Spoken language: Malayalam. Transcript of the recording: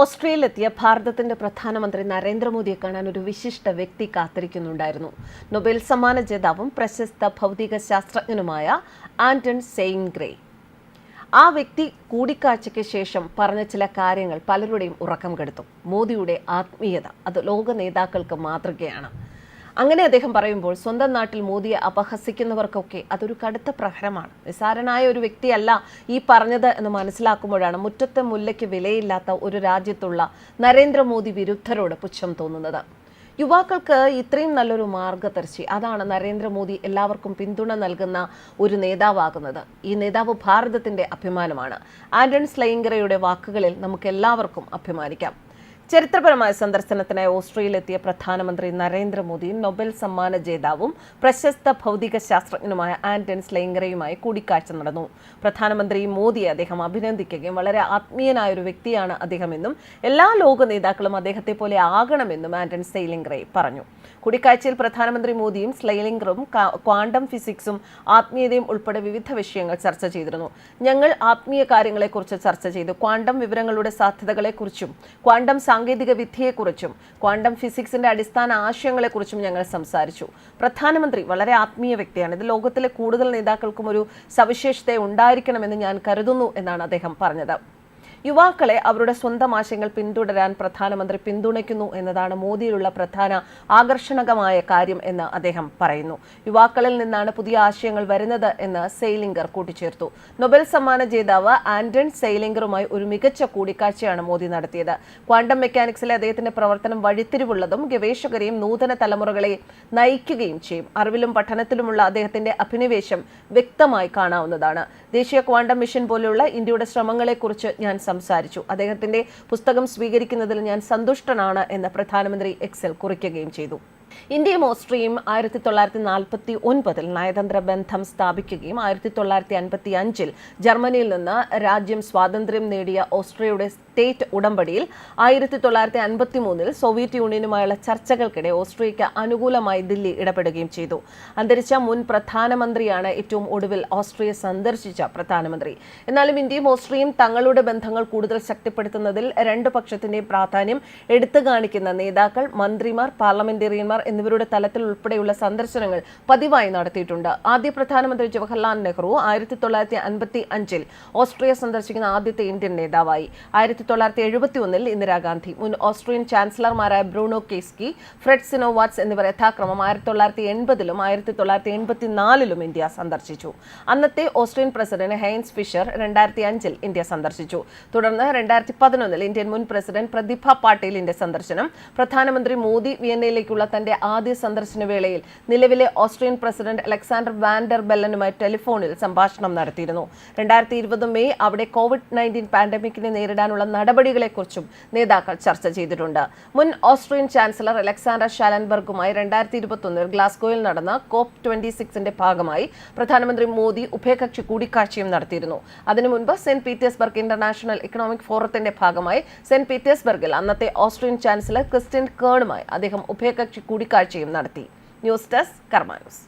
ഓസ്ട്രേലിയയിലെത്തിയ ഭാരതത്തിന്റെ പ്രധാനമന്ത്രി നരേന്ദ്രമോദിയെ കാണാൻ ഒരു വിശിഷ്ട വ്യക്തി കാത്തിരിക്കുന്നുണ്ടായിരുന്നു. നൊബേൽ സമ്മാന ജേതാവും പ്രശസ്ത ഭൗതിക ശാസ്ത്രജ്ഞനുമായ ആന്റൺ സെയിൻഗ്രേ. ആ വ്യക്തി കൂടിക്കാഴ്ചയ്ക്ക് ശേഷം പറഞ്ഞ ചില കാര്യങ്ങൾ പലരുടെയും ഉറക്കം കെടുത്തു. മോദിയുടെ ആത്മീയത അത് ലോക നേതാക്കൾക്ക് മാതൃകയാണ്. അങ്ങനെ അദ്ദേഹം പറയുമ്പോൾ സ്വന്തം നാട്ടിൽ മോദിയെ അപഹസിക്കുന്നവർക്കൊക്കെ അതൊരു കടുത്ത പ്രഹരമാണ്. നിസ്സാരനായ ഒരു വ്യക്തിയല്ല ഈ പറഞ്ഞത് എന്ന് മനസ്സിലാക്കുമ്പോഴാണ് മുറ്റത്തെ മുല്ലയ്ക്ക് വിലയില്ലാത്ത ഒരു രാജ്യത്തുള്ള നരേന്ദ്രമോദി വിരുദ്ധരോട് പുച്ഛം തോന്നുന്നത്. യുവാക്കൾക്ക് ഇത്രയും നല്ലൊരു മാർഗദർശി അതാണ് നരേന്ദ്രമോദി എല്ലാവർക്കും പിന്തുണ നൽകുന്ന ഒരു നേതാവാകുന്നത്. ഈ നേതാവ് ഭാരതത്തിന്റെ അഭിമാനമാണ്. ആന്റൺ സ്ലൈങ്കറയുടെ വാക്കുകളിൽ നമുക്ക് എല്ലാവർക്കും അഭിമാനിക്കാം. ചരിത്രപരമായ സന്ദർശനത്തിനായി ഓസ്ട്രേലിയയിലെത്തിയ പ്രധാനമന്ത്രി നരേന്ദ്രമോദി നൊബേൽ സമ്മാന ജേതാവും പ്രശസ്ത ഭൗതിക ശാസ്ത്രജ്ഞനുമായ ആന്റൺ സ്ലെയിങ്കറയുമായി കൂടിക്കാഴ്ച നടന്നു. പ്രധാനമന്ത്രി മോദിയെ അദ്ദേഹം അഭിനന്ദിക്കുകയും വളരെ ആത്മീയനായ ഒരു വ്യക്തിയാണ് അദ്ദേഹമെന്നും എല്ലാ ലോക നേതാക്കളും അദ്ദേഹത്തെ പോലെ ആകണമെന്നും ആന്റൺ സെയിലിംഗ്രേ പറഞ്ഞു. കൂടിക്കാഴ്ചയിൽ പ്രധാനമന്ത്രി മോദിയും സ്ലൈലിംഗറും ക്വാണ്ടം ഫിസിക്സും ആത്മീയതയും ഉൾപ്പെടെ വിവിധ വിഷയങ്ങൾ ചർച്ച ചെയ്തിരുന്നു. ഞങ്ങൾ ആത്മീയ കാര്യങ്ങളെക്കുറിച്ച് ചർച്ച ചെയ്തു. ക്വാണ്ടം വിവരങ്ങളുടെ സാധ്യതകളെക്കുറിച്ചും ക്വാണ്ടം സാങ്കേതിക വിദ്യയെക്കുറിച്ചും ക്വാണ്ടം ഫിസിക്സിന്റെ അടിസ്ഥാന ആശയങ്ങളെക്കുറിച്ചും ഞങ്ങൾ സംസാരിച്ചു. പ്രധാനമന്ത്രി വളരെ ആത്മീയ വ്യക്തിയാണ്. ഇത് ലോകത്തിലെ കൂടുതൽ നേതാക്കൾക്കും ഒരു സവിശേഷത ഉണ്ടായിരിക്കണമെന്ന് ഞാൻ കരുതുന്നു എന്നാണ് അദ്ദേഹം പറഞ്ഞത്. യുവാക്കളെ അവരുടെ സ്വന്തം ആശയങ്ങൾ പിന്തുടരാൻ പ്രധാനമന്ത്രി പിന്തുണയ്ക്കുന്നു എന്നതാണ് മോദിയിലുള്ള പ്രധാന ആകർഷണകമായ കാര്യം എന്ന് അദ്ദേഹം പറയുന്നു. യുവാക്കളിൽ നിന്നാണ് പുതിയ ആശയങ്ങൾ വരുന്നത് എന്ന് സെയ്ലിംഗർ കൂട്ടിച്ചേർത്തു. നൊബൽ സമ്മാന ജേതാവ് ആന്റൺ സെയ്ലിംഗറുമായി ഒരു മികച്ച കൂടിക്കാഴ്ചയാണ് മോദി നടത്തിയത്. ക്വാണ്ടം മെക്കാനിക്സിലെ അദ്ദേഹത്തിന്റെ പ്രവർത്തനം വഴിത്തിരിവുള്ളതും ഗവേഷകരെയും നൂതന തലമുറകളെ നയിക്കുകയും ചെയ്യും. അറിവിലും പഠനത്തിലുമുള്ള അദ്ദേഹത്തിന്റെ അഭിനിവേശം വ്യക്തമായി കാണാവുന്നതാണ്. ദേശീയ ക്വാണ്ടം മിഷൻ പോലെയുള്ള ഇന്ത്യയുടെ ശ്രമങ്ങളെക്കുറിച്ച് ഞാൻ സംസാരിച്ചു. അദ്ദേഹത്തിന്റെ പുസ്തകം സ്വീകരിക്കുന്നതിൽ ഞാൻ സന്തുഷ്ടനാണ് എന്ന് പ്രധാനമന്ത്രി എക്സൽ കുറിക്കുകയും ചെയ്തു. ഇന്ത്യയും ഓസ്ട്രിയയും ആയിരത്തി തൊള്ളായിരത്തി നാൽപ്പത്തി ഒൻപതിൽ നയതന്ത്ര ബന്ധം സ്ഥാപിക്കുകയും ആയിരത്തി തൊള്ളായിരത്തി അൻപത്തി അഞ്ചിൽ ജർമ്മനിയിൽ നിന്ന് രാജ്യം സ്വാതന്ത്ര്യം നേടിയ ഓസ്ട്രിയയുടെ സ്റ്റേറ്റ് ഉടമ്പടിയിൽ ആയിരത്തി തൊള്ളായിരത്തി അൻപത്തി മൂന്നിൽ സോവിയറ്റ് യൂണിയനുമായുള്ള ചർച്ചകൾക്കിടെ ഓസ്ട്രിയയ്ക്ക് അനുകൂലമായി ദില്ലി ഇടപെടുകയും ചെയ്തു. അന്തരിച്ച മുൻ പ്രധാനമന്ത്രിയാണ് ഏറ്റവും ഒടുവിൽ ഓസ്ട്രിയ സന്ദർശിച്ച പ്രധാനമന്ത്രി. എന്നാലും ഇന്ത്യയും ഓസ്ട്രിയയും തങ്ങളുടെ ബന്ധങ്ങൾ കൂടുതൽ ശക്തിപ്പെടുത്തുന്നതിൽ രണ്ട് പക്ഷത്തിന്റെയും പ്രാധാന്യം എടുത്തു കാണിക്കുന്ന നേതാക്കൾ മന്ത്രിമാർ പാർലമെന്റേറിയന്മാർ എന്നിവരുടെ തലത്തിൽ ഉൾപ്പെടെയുള്ള സന്ദർശനങ്ങൾ പതിവായി നടത്തിയിട്ടുണ്ട്. ആദ്യ പ്രധാനമന്ത്രി ജവഹർലാൽ നെഹ്റു ആയിരത്തി തൊള്ളായിരത്തി അൻപത്തി അഞ്ചിൽ ഓസ്ട്രിയ സന്ദർശിക്കുന്ന ആദ്യത്തെ ഇന്ത്യൻ നേതാവായി. ആയിരത്തി തൊള്ളായിരത്തി എഴുപത്തി ഒന്നിൽ ഇന്ദിരാഗാന്ധി മുൻ ഓസ്ട്രിയൻ ചാൻസലർമാരായ ബ്രൂണോ കേസ്കി ഫ്രെഡ് സിനോവാറ്റ്സ് എന്നിവർ യഥാക്രമം ആയിരത്തി തൊള്ളായിരത്തി എൺപതിലും ആയിരത്തി തൊള്ളായിരത്തി എൺപത്തിനാലിലും ഇന്ത്യ സന്ദർശിച്ചു. അന്നത്തെ ഓസ്ട്രിയൻ പ്രസിഡന്റ് ഹെയ്ൻസ് ഫിഷർ രണ്ടായിരത്തി അഞ്ചിൽ ഇന്ത്യ സന്ദർശിച്ചു. തുടർന്ന് രണ്ടായിരത്തി പതിനൊന്നിൽ ഇന്ത്യൻ മുൻ പ്രസിഡന്റ് പ്രതിഭ പാട്ടീലിന്റെ സന്ദർശനം. പ്രധാനമന്ത്രി മോദി വിയന്നയിലേക്കുള്ള തന്റെ ആദ്യ സന്ദർശന വേളയിൽ നിലവിലെ Austrian president Alexander Van der ബെല്ലനുമായി ടെലിഫോണിൽ സംഭാഷണം നടത്തിയിരുന്നു. രണ്ടായിരത്തി ഇരുപത് മെയ് അവിടെ കോവിഡ് നയന്റീൻ പാൻഡമിക്കിനെ നേരിടാനുള്ള നടപടികളെക്കുറിച്ചും നേതാക്കൾ ചർച്ച ചെയ്തിട്ടുണ്ട്. മുൻ ഓസ്ട്രിയൻ ചാൻസലർ അലക്സാണ്ടർ ഷാലൻബർഗുമായി രണ്ടായിരത്തി ഇരുപത്തൊന്നിൽ ഗ്ലാസ്ഗോയിൽ നടന്ന കോപ്പ് ട്വന്റി സിക്സിന്റെ ഭാഗമായി പ്രധാനമന്ത്രി മോദി ഉഭയകക്ഷി കൂടിക്കാഴ്ചയും നടത്തിയിരുന്നു. അതിനു മുൻപ് സെന്റ് പീറ്റേഴ്സ്ബർഗ് ഇന്റർനാഷണൽ ഇക്കണോമിക് ഫോറത്തിന്റെ ഭാഗമായി സെന്റ് പീറ്റേഴ്സ്ബർഗിൽ അന്നത്തെ ഓസ്ട്രിയൻ ചാൻസലർ ക്രിസ്റ്റ്യൻ കേണുമായി അദ്ദേഹം ഉഭയകക്ഷി കൂടിക്കാഴ്ചയും നടത്തി. News desk Karma news.